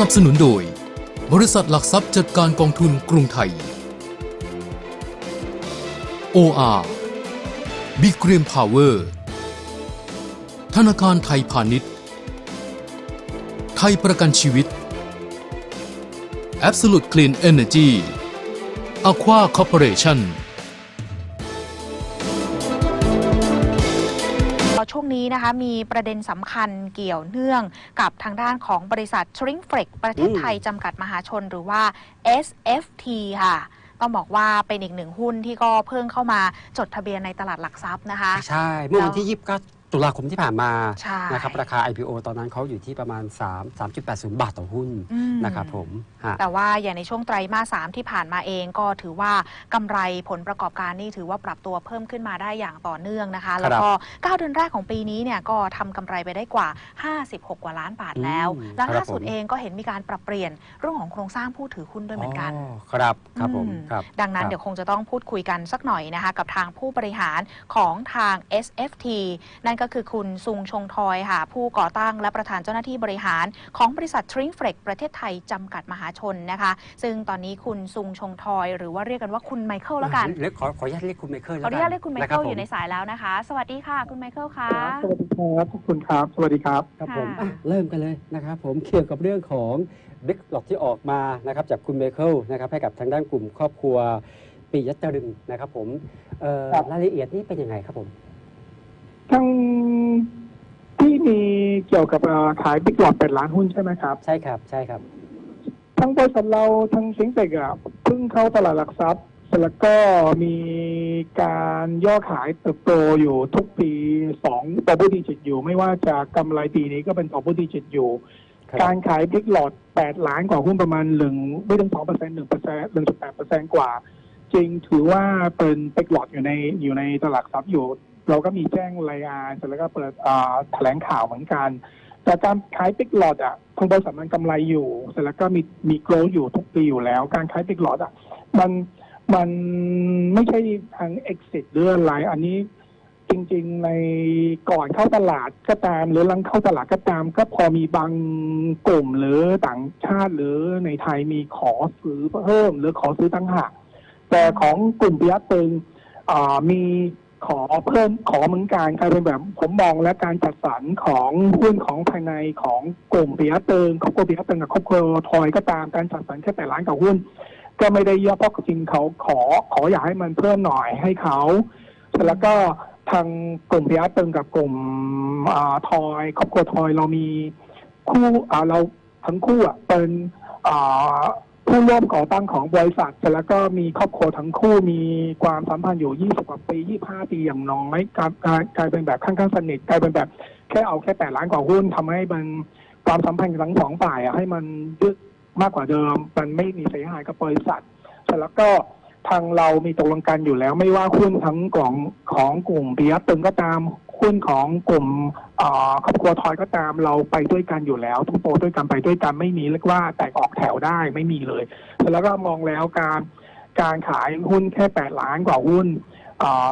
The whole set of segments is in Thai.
นับสนุนโดย บริษัทหลักทรัพย์จัดการกองทุนกรุงไทย OR Big Green Power ธนาคารไทยพาณิชย์ ไทยประกันชีวิต Absolute Clean Energy Aqua Corporation นี้นะคะมีประเด็นสำคัญเกี่ยวเนื่องกับทางด้านของบริษัท s h r i n k f l e x ประเทศไทยจำกัดมหาชนหรือว่า SFT ค่ะต้องบอกว่าเป็นอีกหนึ่งหุ้นที่ก็เพิ่งเข้ามาจดทะเบียนในตลาดหลักทรัพย์นะคะ ใช่ เมื่อวันที่ 29 ตุลาคมที่ผ่านมาใช่ นะครับราคา IPO ตอนนั้นเขาอยู่ที่ประมาณ 3 3.80 บาทต่อหุ้นอืม นะครับผมฮะ แต่ว่าอย่างในช่วงไตรมาสสามที่ผ่านมาเองก็ถือว่ากำไรผลประกอบการนี่ถือว่าปรับตัวเพิ่มขึ้นมาได้อย่างต่อเนื่องนะคะ แล้วก็ 9 เดือนแรกของปีนี้เนี่ยก็ทำกำไรไปได้กว่า 56 กว่าล้านบาทแล้ว อืมแล้วครับล่าสุดผม เองก็เห็นมีการปรับเปลี่ยนเรื่องของโครงสร้างผู้ถือหุ้นด้วยเหมือนกัน ครับครับผมอืม ครับดังนั้นครับเดี๋ยวคงจะต้องพูดคุยกันสักหน่อยนะคะ กับทางผู้บริหารของทาง SFT นั่นก็คือคุณซุงชงทอยค่ะ ผู้ก่อตั้งและประธานเจ้าหน้าที่บริหาร ของบริษัท t r i n f l e x ประเทศไทยจำกัดมหาชนนะคะ ซึ่งตอนนี้คุณซุงชงทอย หรือว่าเรียกกันว่าคุณไมเคิลแล้วกันเรียกขอขออนุญาตเรียกคุณไมเคิลขออนุญาตเรียกคุณไมนะเคิลบผอยู่ในสายแล้วนะคะ สวัสดีค่ะ คุณไมเคิลคะครับสวัสดีครับขอบคุณครับ สวัสดีครับครับผมค่ะอะเริ่มกันเลยนะครับผมเกี่ยวกับเรื่องของบิ๊กหลอกที่ออกมานะครับจากคุณไมเคิลนะครับให้กับทางด้านกลุ่มครอบครัวปิยะจรึงนะครับผมเอ่อครับรายละเอียดนี่เป็นยังไงครับผม ทั้งที่มีเกี่ยวกับเอ่อขายบิ๊กหลอดเป็นล้านหุ้นใช่ไหมครับ ใช่ครับใช่ครับ ทั้งบริษัทเราทั้งซิงเตกอะเพิ่งเข้าตลาดหลักทรัพย์เสร็จแล้วก็มีการย่อขายเติบโตอยู่ทุกปีสองตัวบูดีจิตอยู่ ไม่ว่าจะกำไรปีนี้ก็เป็นตัวบูดีจิตอยู่ ครับ การขายบิ๊กหลอดแปดล้านกว่าหุ้นประมาณหนึ่งไม่ถึงสองเปอร์เซ็นต์หนึ่งเปอร์เซ็นต์หนึ่งจุดแปดเปอร์เซ็นต์กว่า จริงถือว่าเป็นบิ๊กหลอดอยู่ในอยู่ในตลาดหลักทรัพย์อยู่ เราก็มีแจ้งรายงานเสร็จแล้วก็เปิดแถลงข่าวเหมือนกันแต่การขายบิ๊กหลอดอะทางบริษัทมันกำไรอยู่ เสร็จแล้วก็มีมีโกลอยู่ทุกปีอยู่แล้ว การขายบิ๊กหลอดอะมันมันไม่ใช่ทาง exit หรืออะไรอันนี้จริง ๆ ในก่อนเข้าตลาดก็ตาม หรือหลังเข้าตลาดก็ตาม ก็พอมีบางกลุ่มหรือต่างชาติหรือในไทยมีขอซื้อเพิ่ม หรือขอซื้อตั้งหากแต่ของกลุ่มปิยะตึงอ่ามี ขอเพิ่มขอเหมือนกันกลายเป็นแบบผมมองและการจัดสรรของหุ้นของภายในของกลุ่มปิยะตึงครอบครัวปิยะตึงกับครอบครัวทอยก็ตามการจัดสรรแค่แต่ล้านกับหุ้น ก็ไม่ได้เยอะเพราะจริงเขาขอขออยากให้มันเพิ่มหน่อยให้เขาเสร็จแล้วก็ทางกลุ่มพิยาตึงกับกลุ่มอ่าทอยครอบครัวทอยเรามีคู่อ่าเราทั้งคู่เป็นอ่า ผู้ร่วมก่อตั้งของบริษัทแล้วก็มีครอบครัวทั้งคู่มีความสัมพันธ์อยู่ 20 กว่าปี 25 ปีอย่างน้อยกลายกลายกลายเป็นแบบค่อนข้างสนิทกลายเป็นแบบแค่เอาแค่แปดล้านกว่าหุ้นทำให้มันความสัมพันธ์ทั้งสองฝ่ายอะให้มันยึดมากกว่าเดิม มันไม่มีเสียหายกับบริษัทเสร็จแล้วก็ทางเรามีตกลงกันอยู่แล้ว ไม่ว่าหุ้นทั้งของของกลุ่มปียะตึงก็ตาม หุ้นของกลุ่มครอบครัวทอยก็ตามเราไปด้วยกันอยู่แล้วต้องโตด้วยกันไปด้วยกันไม่มีเรียกว่าแตกออกแถวได้ไม่มีเลย แล้วก็มองแล้วการการขายหุ้นแค่แปดล้านกว่าหุ้น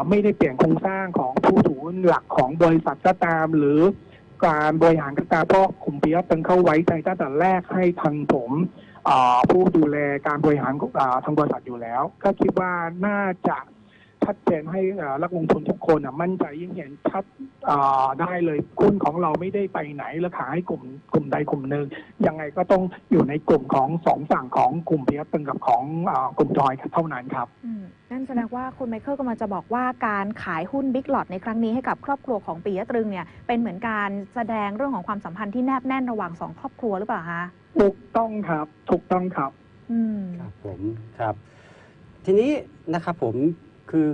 ไม่ได้เปลี่ยนโครงสร้างของผู้ถือหุ้นหลักของบริษัทก็ตาม หรือการบริหารก็ตามเพราะกลุ่มปียะตึงเข้าไว้ใจตั้งแต่แรกให้ทางผมผู้ดูแลการบริหารอ่าทางบริษัทอยู่แล้ว ก็คิดว่าน่าจะ ชัดเจนให้อ่านักลงทุนทุกคนอะมั่นใจยิ่งเห็นชัดอ่าได้เลยหุ้นของเราไม่ได้ไปไหนแล้วขายให้กลุ่มกลุ่มใดกลุ่มหนึ่งยังไงก็ต้องอยู่ในกลุ่มของสองฝั่งของกลุ่มเพียตึงกับของอ่ากลุ่มจอยเท่านั้นครับอืมนั่นแสดงว่าคุณไมเคิลกำลังจะบอกว่าการขายหุ้นบิ๊กหลอดในครั้งนี้ให้กับครอบครัวของปียะตรึงเนี่ยเป็นเหมือนการแสดงเรื่องของความสัมพันธ์ที่แนบแน่นระหว่างสองครอบครัวหรือเปล่าคะถูกต้องครับถูกต้องครับ อืมครับผมครับ ทีนี้นะครับผม คือ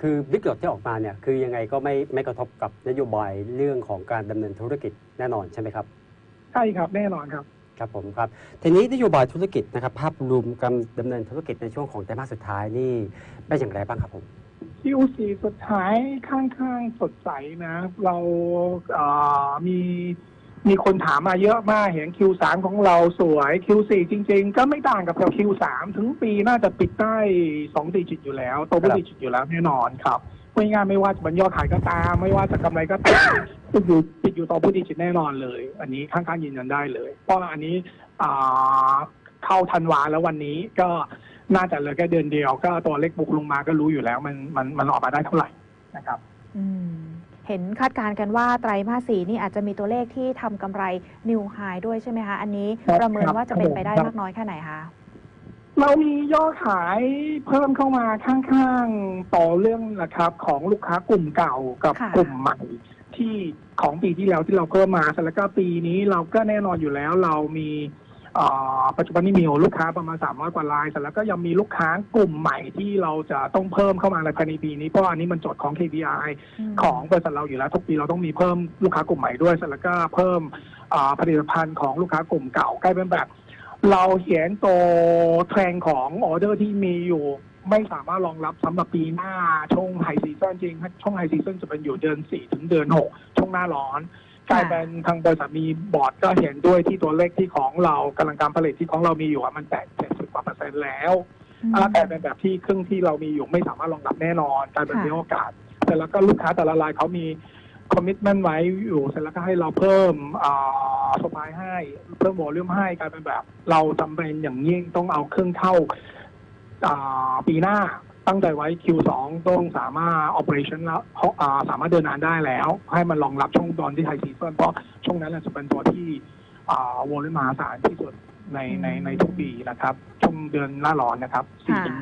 คือบิ๊กหลอดที่ออกมาเนี่ยคือยังไงก็ไม่ไม่กระทบกับนโยบายเรื่องของการดำเนินธุรกิจแน่นอนใช่ไหมครับ ใช่ครับแน่นอนครับครับผมครับ ทีนี้นโยบายธุรกิจนะครับ ภาพรวมการดำเนินธุรกิจในช่วงของไตรมาสสุดท้ายนี่เป็นอย่างไรบ้างครับผม Q4 สุดท้ายข้างๆสดใสนะ เราเอ่อมี มีคนถามมาเยอะมาก เห็น Q3 ของเราสวย Q4 จริง ๆ ก็ไม่ต่างกับ Q3 ถึงปีน่าจะปิดได้สองดิจิตอยู่แล้วโตเป็นดิจิตอยู่แล้วแน่นอนครับไม่ง่ายไม่ว่าจะเป็นยอดขายก็ตาม ไม่ว่าจะกำไรก็ตามปิดอยู่ปิดอยู่ต่อผู้ดิจิตแน่นอนเลย อันนี้ข้างๆยืนยันได้เลย เพราะอันนี้อ่าเข้าธันวาแล้ววันนี้ก็น่าจะเหลือแค่เดือนเดียว ก็ตัวเลขบุกลงมาก็รู้อยู่แล้ว มันมันมันออกมาได้เท่าไหร่นะครับ อืม เห็นคาดการณ์กันว่าไตรมาสสี่นี่อาจจะมีตัวเลขที่ทำกำไรนิวไฮด้วยใช่ไหมคะ อันนี้ครับประเมินว่าจะเป็นไปได้ครับมากน้อยแค่ไหนคะเรามียอดขายเพิ่มเข้ามาข้างๆ ต่อเรื่องนะครับ ของลูกค้ากลุ่มเก่ากับค่ะกลุ่มใหม่ที่ของปีที่แล้วที่เราเพิ่มมาเสร็จแล้วก็ปีนี้เราก็แน่นอนอยู่แล้ว เรามีเอ่อ ปัจจุบันนี้มีลูกค้าประมาณ 300 กว่ารายเสร็จแล้วก็ยังมีลูกค้ากลุ่มใหม่ที่เราจะต้องเพิ่มเข้ามาในภายในปีนี้เพราะอันนี้มันโจทย์ของ KPI มของบริษัทเราอยู่แล้วทุกปีเราต้องมีเพิ่มลูกค้ากลุ่มใหม่ด้วยเสร็จแล้วก็เพิ่มอ่าผลิตภัณฑ์ของลูกค้ากลุ่มเก่าใกล้เป็นแบบ เราเห็นตัวเทรนด์ของออเดอร์ที่มีอยู่ไม่สามารถรองรับสำหรับปีหน้าช่วงไฮซีซันจริงช่วงไฮซีซันจะเป็นอยู่เดือนสี่ถึงเดือนหกช่วงหน้าร้อน กลายเป็นทางบริษัทมีบอร์ดก็เห็นด้วยที่ตัวเลขที่ของเรากำลังการผลิตที่ของเรามีอยู่อะมันแตะเจ็ดสิบกว่าเปอร์เซ็นต์แล้วอืมอ่ากลายเป็นแบบที่เครื่องที่เรามีอยู่ไม่สามารถรองรับแน่นอนกลายเป็นค่ะมีโอกาส แต่แล้วก็ลูกค้าแต่ละรายเขามีคอมมิชเมนต์ไว้อยู่เสร็จแล้วก็ให้เราเพิ่มอ่าสปายให้เพิ่มโวลูมให้กลายเป็นแบบ เราจำเป็นอย่างยิ่งต้องเอาเครื่องเข้าอ่าปีหน้า ตั้งใจไว้ Q2 ต้องสามารถ operation แล้วอ่าสามารถเดินงานได้แล้ว ให้มันรองรับช่วงตอนที่ไฮซีซันเพราะช่วงนั้นแหละจะเป็นตัวที่อ่าวอลุ่มมหาศาลที่สุดในในในทุกปีนะครับช่วงเดือนหน้าร้อนนะครับสี่ถึง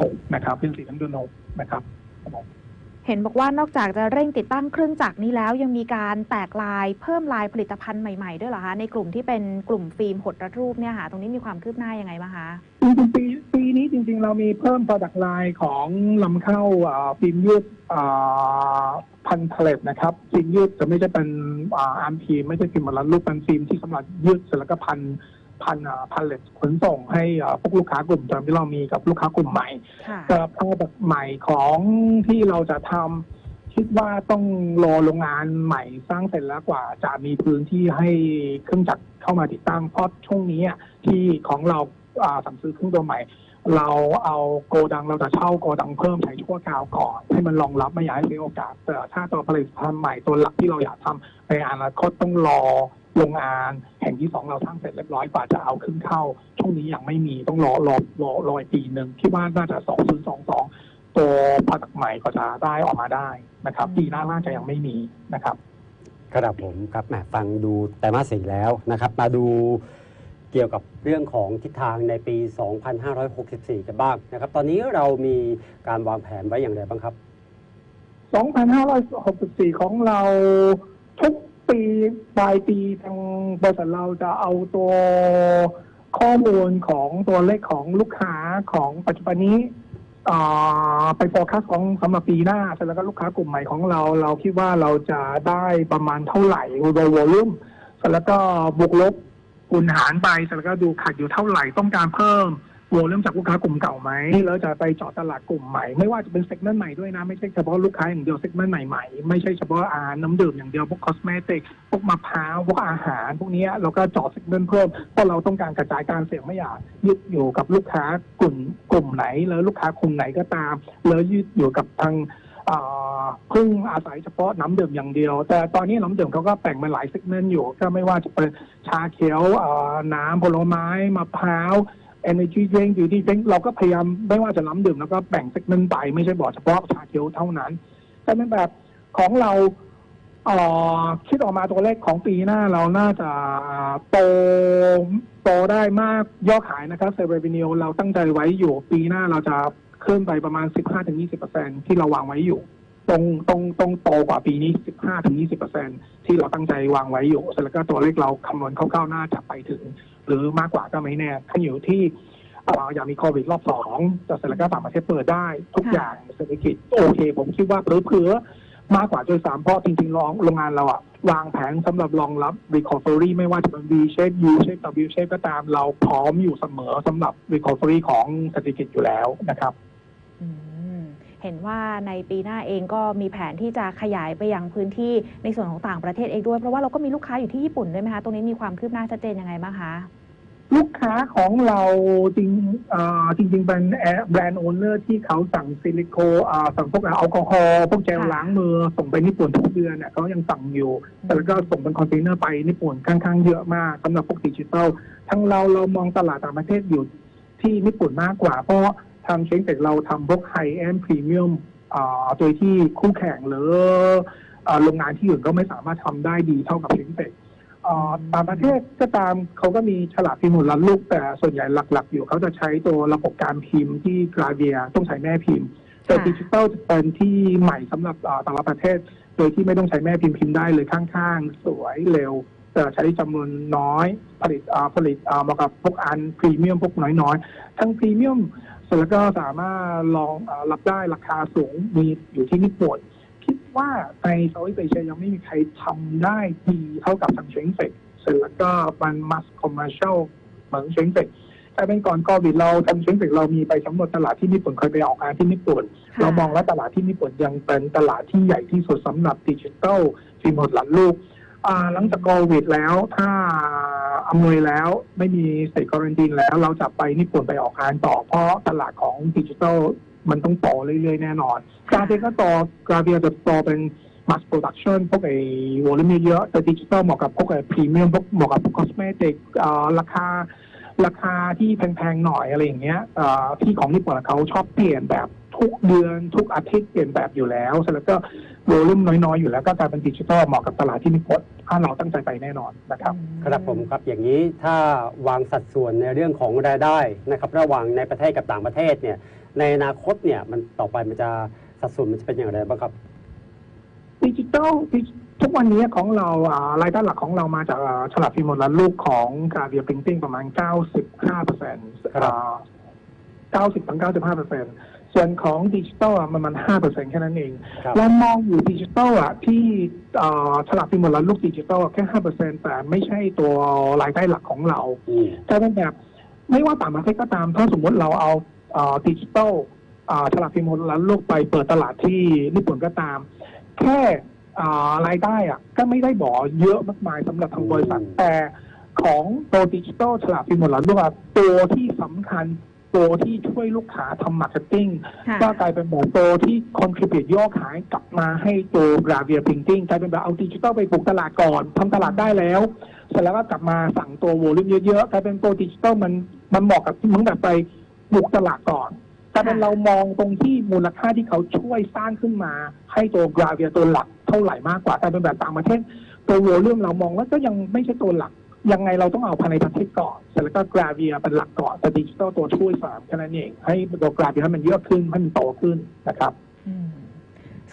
หกนะครับเป็นสี่ถึงเดือนหกนะครับครับผมเห็นบอกว่านอกจากจะเร่งติดตั้งเครื่องจักรนี้แล้วยังมีการแตกลายเพิ่มลายผลิตภัณฑ์ใหม่ ๆ ด้วยเหรอคะในกลุ่มที่เป็นกลุ่มฟิล์มหดรัดรูปเนี่ยค่ะ ตรงนี้มีความคืบหน้ายังไงบ้างคะจริงๆปีปี นี้จริงๆ เรามีเพิ่ม product line ของลำเข้าอ่าฟิล์มยืดอ่าพันเพลตนะครับฟิล์มยืดจะไม่ใช่เป็นอ่าอาร์มพีไม่ใช่ฟิล์มรัดรูปเป็นฟิล์มที่สำหรับยืดเสร็จแล้วก็พันพันอ่าพันเลตขนส่งให้อ่าพวกลูกค้ากลุ่มเดิมที่เรามีกับลูกค้ากลุ่มใหม่ค่ะก็พอแบบใหม่ของที่เราจะทำคิดว่าต้องรอโรงงานใหม่สร้างเสร็จแล้วกว่า จะมีพื้นที่ให้เครื่องจักรเข้ามาติดตั้งเพราะช่วงนี้อะที่ของเราอ่าสั่งซื้อเครื่องตัวใหม่ เราเอาโกดังเราจะเช่าโกดังเพิ่มใช้ชั่วคราวก่อน ให้มันรองรับไม่อยากให้เสียโอกาสแต่ถ้าตัวผลิตภัณฑ์ใหม่ตัวหลักที่เราอยากทำในอนาคตต้องรอโรงงานแห่งที่สองเราสร้างเสร็จเรียบร้อยกว่าจะเอาขึ้นเข้า ช่วงนี้ยังไม่มีต้องรอรอรอรออีกปีหนึ่งคิดว่าน่าจะสองศูนย์สองสองตัวผลิตใหม่ก็จะได้ออกมาได้นะครับปีหน้าน่าจะยังไม่มีนะครับ ครับผมครับแหมฟังดูแต่มาสสี่แล้วนะครับ มาดู เกี่ยวกับเรื่องของทิศทางในปี 2564 กันบ้างนะครับ ตอนนี้เรามีการวางแผนไว้อย่างไรบ้างครับ 2,564 ของเราทุกปีปลายปีทางบริษัทเราจะเอาตัวข้อมูลของตัวเลขของลูกค้าของปัจจุบันนี้ไป forecast ของสำหรับปีหน้าแล้วก็ลูกค้ากลุ่มใหม่ของเรา เราคิดว่าเราจะได้ประมาณเท่าไหร่โดยวอลุ่มแล้วก็บวกลบ คูณหารไปเสร็จแล้วก็ดูขาดอยู่เท่าไหร่ต้องการเพิ่มวอลลุ่มจากลูกค้ากลุ่มเก่าไหมแล้วจะไปเจาะตลาดกลุ่มใหม่ ไม่ว่าจะเป็นเซกเมนต์ใหม่ด้วยนะ ไม่ใช่เฉพาะลูกค้าอย่างเดียวเซกเมนต์ใหม่ๆ ไม่ใช่เฉพาะอาหารน้ำดื่มอย่างเดียวพวกคอสเมติกพวกมะพร้าวพวกอาหารพวกนี้เราก็เจาะเซกเมนต์เพิ่มเพราะเราต้องการกระจายการเสี่ยงไม่อยากยึดอยู่กับลูกค้ากลุ่มกลุ่มไหน แล้วลูกค้ากลุ่มไหนก็ตาม แล้วยึดอยู่กับทาง พึ่งอาศัยเฉพาะน้ำดื่มอย่างเดียว แต่ตอนนี้น้ำดื่มเขาก็แบ่งเป็นหลายเซกเมนต์อยู่ ก็ไม่ว่าจะเป็นชาเขียวน้ำผลไม้มะพร้าว energy drink beauty drink เราก็พยายามไม่ว่าจะน้ำดื่มแล้วก็แบ่งเซกเมนต์ไปไม่ใช่บอกเฉพาะชาเขียวเท่านั้น แต่เป็นแบบของเราคิดออกมาตัวเลขของปีหน้าเราน่าจะโตโตได้มากยอดขายนะครับเซ r e v e n u e เราตั้งใจไว้อยู่ปีหน้าเราจะ ขึ้นไปประมาณ 15-20%ที่เราวางไว้อยู่ ตรงตรงตรงโตกว่าปีนี้ 15-20%ที่เราตั้งใจวางไว้อยู่เสร็จแล้วก็ตัวเลขเราคำนวณคร่าวๆน่าจะไปถึง หรือมากกว่าก็ไม่แน่ขึ้นอยู่ที่เอ่ออย่างมีโควิดรอบสองแต่เสร็จแล้วก็ต่างประเทศเปิดได้ทุกค่ะอย่างเศรษฐกิจโอเค ผมคิดว่าเผื่อๆมากกว่าโดยสามเพราะจริงๆโรงโรงงานเราอะวางแผนสำหรับรองรับ recovery ไม่ว่าจะเป็น V shape U shape W shape ก็ตามเราพร้อมอยู่เสมอสำหรับ recovery ของเศรษฐกิจอยู่แล้วนะครับอืม เห็นว่าในปีหน้าเองก็มีแผนที่จะขยายไปยังพื้นที่ในส่วนของต่างประเทศเองด้วย เพราะว่าเราก็มีลูกค้าอยู่ที่ญี่ปุ่นด้วยไหมคะ ตรงนี้มีความคืบหน้าชัดเจนยังไงบ้างคะ ลูกค้าของเราจริงอ่าจริงเป็นแบรนด์โอเนอร์ที่เขาสั่งซิลิโคนสั่งพวกแอลกอฮอล์พวกเจลล้างมือส่งไปญี่ปุ่นทุกเดือนเนี่ยเขายังสั่งอยู่ แต่แล้วก็ส่งเป็นคอนเทนเนอร์ไปญี่ปุ่นค่อนข้างเยอะมากสำหรับพวกดิจิทัลทั้งเราเรามองตลาดต่างประเทศอยู่ที่ญี่ปุ่นมากกว่าเพราะ ทางเชงเต็กเราทำพวกไฮแอนด์พรีเมียมอ่าโดยที่คู่แข่งหรืออ่าโรงงานที่อื่นก็ไม่สามารถทำได้ดีเท่ากับเชงเต็กเอ่อต่างประเทศก็ตามเขาก็มีฉลากพิมพ์หมุนลันลูก แต่ส่วนใหญ่หลัก ๆ อยู่เขาจะใช้ตัวระบบการพิมพ์ที่กราเวียต้องใช้แม่พิมพ์ แต่ค่ะดิจิตอลจะเป็นที่ใหม่สำหรับเอ่อแต่ละประเทศ โดยที่ไม่ต้องใช้แม่พิมพ์พิมพ์ได้เลยข้างๆ สวยเร็ว แต่ใช้จำนวนน้อยผลิตอ่าผลิตอ่าเหมาะกับพวกอันพรีเมียมพวกน้อยๆ ทั้งพรีเมียม เสร็จแล้วก็สามารถลองอรับได้ราคาสูงมีอยู่ที่ญี่ปุ่นคิดว่าในเซาท์อีสเอเชียยังไม่มีใครทำได้ดีเท่ากับทางเชงเฟกเสร็จแล้วก็มันมัสคอมเมอร์เชลเหมือนเชงเฟกแต่เป็นก่อนโควิดเราทำเชงเฟกเรามีไปสำรวจตลาดที่ญี่ปุ่นเคยไปออกงานที่ญี่ปุ่น เรามองว่าตลาดที่ญี่ปุ่นยังเป็นตลาดที่ใหญ่ที่สุดสำหรับดิจิทัลฟิล์มหดหลันลูกหลังจากโควิดแล้วถ้า อำนวยแล้วไม่มีสเตทการันตีนแล้ว เราจะไปญี่ปุ่นไปออกงานต่อ เพราะตลาดของดิจิทัลมันต้องโตเรื่อยๆ แน่นอนกราเบียก็โตกราเบียจะโตเป็น mass production พวกไอ้วอลลุ่มเยอะแต่ดิจิทัลเหมาะกับพวกไอ้พรีเมียมพวกเหมาะกับพวกคอสเมติกราคาราคาที่แพงๆ หน่อยอะไรอย่างเงี้ยอ่อที่ของญี่ปุ่นเขาชอบเปลี่ยนแบบ ทุกเดือนทุกอาทิตย์เปลี่ยนแบบอยู่แล้วเสร็จแล้วก็โวลุ่มน้อยๆ อยู่แล้วก็กลายเป็นดิจิทัลเหมาะกับตลาดที่ญี่ปุ่นถ้าเราตั้งใจไปแน่นอนนะครับครับผมครับอย่างนี้ถ้าวางสัดส่วนในเรื่องของรายได้นะครับระหว่างในประเทศกับต่างประเทศเนี่ยในอนาคตเนี่ยมันต่อไปมันจะสัดส่วนมันจะเป็นอย่างไรบ้างครับดิจิตอลทุกวันนี้ของเราอ่ารายได้หลักของเรามาจากอ่าฉลากพิมพ์หมดและลูกของกาเดียพิงติ้งประมาณ 95เปอร์เซ็นต์ครับ90ถึง95เปอร์เซ็นต์ ส่วนของดิจิตอลอะมันมัน5เปอร์เซ็นต์แค่นั้นเองครับเรามองอยู่ดิจิตอลอะที่อ่าฉลากพิมพ์หมดและลูกดิจิตอลแค่5เปอร์เซ็นต์แต่ไม่ใช่ตัวรายได้หลักของเราอืมแต่เป็นแบบไม่ว่าต่างประเทศก็ตามถ้าสมมติเราเอาดิจิตอลฉลากพิมพ์หมดและลูกไปเปิดตลาดที่ญี่ปุ่นก็ตาม แค่อ่ารายได้อะก็ไม่ได้บอกเยอะมากมายสำหรับทางบริษัทอืม แต่ ของตัวดิจิตอลฉลากพิมพ์หมดแล้วด้วยตัวที่สำคัญ ตัวที่ช่วยลูกค้าทำมาร์เก็ตติ้งค่ะ ก็กลายเป็นแบบตัวที่ contribute ยอดขายกลับมาให้ตัว Gravia Printing กลายเป็นแบบเอาดิจิตอลไปปลูกตลาดก่อนทำตลาดได้แล้ว เสร็จแล้วก็กลับมาสั่งตัวโวลุ่มเยอะๆกลายเป็นตัวดิจิตอลมันมันเหมาะกับที่มึงแบบไปปลูกตลาดก่อนกลายเป็นค่ะเรามองตรงที่มูลค่าที่เขาช่วยสร้างขึ้นมา ให้ตัว Gravia ตัวหลักเท่าไหร่มากกว่ากลายเป็นแบบต่างประเทศตัวโวลุ่มเรามองว่าก็ยังไม่ใช่ตัวหลัก ยังไงเราต้องเอาภายในประเทศก่อนเสร็จแล้วก็กราเวียเป็นหลักก่อนแต่ดิจิตอลตัวช่วยสามแค่นั้นเองให้ตัวกราเวียให้มันเยอะขึ้นให้มันโตขึ้นนะครับ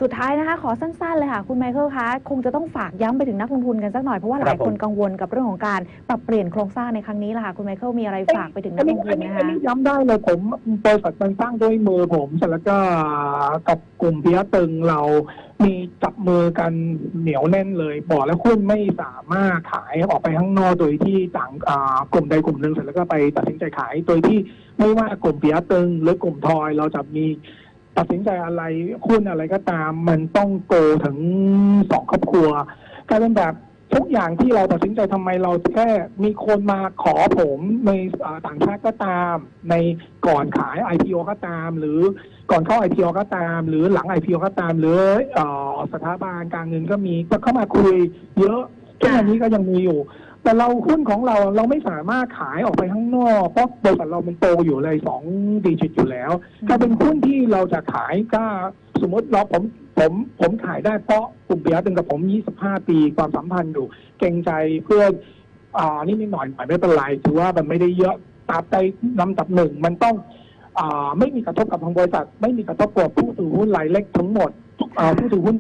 สุดท้ายนะคะ ขอสั้นๆเลยค่ะคุณไมเคิลคะคงจะต้องฝากย้ำไปถึงนักลงทุนกันสักหน่อยเพราะว่าหลายครับผมคนกังวลกับเรื่องของการปรับเปลี่ยนโครงสร้างในครั้งนี้ละค่ะคุณไมเคิลมีอะไรฝากไปถึงนักลงทุนอันะอัคะนี้ย้ำได้เลยผมบริษัทมันสร้างด้วยมือผมเสร็จแล้วก็กับกลุ่มเพียตึงเรามีจับมือกันเหนียวแน่นเลยบอกแล้วหุ้นไม่สามารถขายออกไปข้างนอกโดยที่ต่างอ่ากลุ่มใดกลุ่มหนึ่งเสร็จแล้วก็ไปตัดสินใจขายโดยที่ไม่ว่ากลุ่มเพียตึงหรือกลุ่มทอยเราจะมี ตัดสินใจอะไรหุ้นอะไรก็ตาม มันต้องโกถึงสองครอบครัวกลายเป็นแบบทุกอย่างที่เราตัดสินใจทำไมเราแค่มีคนมาขอผมในต่างชาติก็ตาม ในก่อนขาย IPO ก็ตาม หรือก่อนเข้า IPO ก็ตาม หรือหลัง IPO ก็ตาม หรือเอ่อสถาบันการเงินก็มีก็เข้ามาคุยเยอะทุกวันนี้ก็ยังมีอยู่ แต่เราหุ้นของเราเราไม่สามารถขายออกไปข้างนอก เพราะบริษัทเรามันโตอยู่เลยสองดิจิตอยู่แล้ว ถ้าเป็นหุ้นที่เราจะขายก็สมมติเราผมผมผมขายได้เพราะกลุ่มเบียร์ตึงกับผม 25 ปีความสัมพันธ์อยู่เกรงใจเพื่อนอ่านี่นิดหน่อยหน่อยไม่เป็นไรถือว่ามันไม่ได้เยอะตราบใดลำดับหนึ่งมันต้องอ่าไม่มีกระทบกับทางบริษัท ไม่มีกระทบกับผู้ถือหุ้นรายเล็กทั้งหมดอ่าผู้ถือหุ้น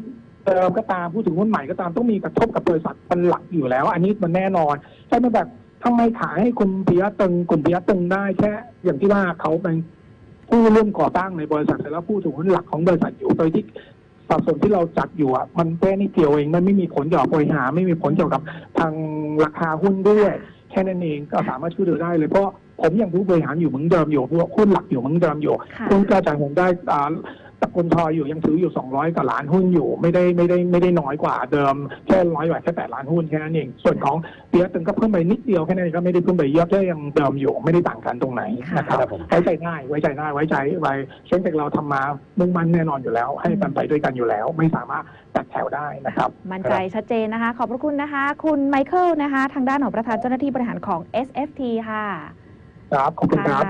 เดิมก็ตามผู้ถือหุ้นใหม่ก็ตามต้องมีกระทบกับบริษัทเป็นหลักอยู่แล้ว อันนี้มันแน่นอนใช่ไหมแบบทำไมขายให้คุณปิยะตึงกลุ่มปิยะตึงได้แค่อย่างที่ว่าเขาเป็นผู้ร่วมก่อตั้งในบริษัทเสร็จแล้วผู้ถือหุ้นหลักของบริษัทอยู่โดยที่สัดส่วนที่เราจัดอยู่อะมันแค่นิดเดียวเองมันไม่มีผลเกี่ยวกับบริหารไม่มีผลเกี่ยวกับทางราคาหุ้นด้วยแค่นั้นเองก็สามารถช่วยเหลือได้เลยเพราะผมยังผู้บริหารอยู่เหมือนเดิมอยู่พวกหุ้นหลักอยู่เหมือนเดิมอยู่ค่ะคุณกระจายผมได้อ่า ตระกูลทอยอยู่ยังถืออยู่ 200 กว่าล้านหุ้นอยู่ ไม่ได้ไม่ได้ไม่ได้น้อยกว่าเดิมแค่ร้อยกว่าแค่แปดล้านหุ้นแค่นั้นเอง ส่วนของเปียตึงก็เพิ่มไปนิดเดียวแค่นั้นเองก็ไม่ได้เพิ่มไปเยอะก็ยังเดิมอยู่ไม่ได้ต่างกันตรงไหนนะครับครับผมไว้ใจได้ไว้ใจได้ไว้ใจไว้เช่นแต่เราทำมามุ่งมั่นแน่นอนอยู่แล้ว ให้มันไปด้วยกันอยู่แล้ว ไม่สามารถตัดแถวได้นะครับมั่นใจชัดเจนนะคะ ขอบพระคุณนะคะ คุณไมเคิลนะคะ ทางด้านของประธานเจ้าหน้าที่บริหารของ SFT ค่ะ ครับขอบคุณครับ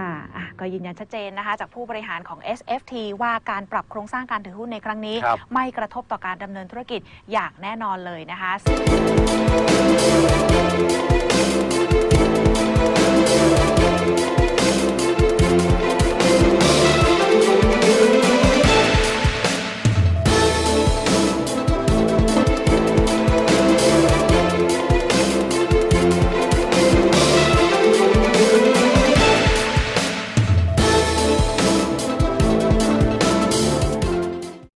ก็ยืนยันชัดเจนนะคะ จากผู้บริหารของ SFT ว่าการปรับโครงสร้างการถือหุ้นในครั้งนี้ไม่กระทบต่อการดำเนินธุรกิจอย่างแน่นอนเลยนะคะ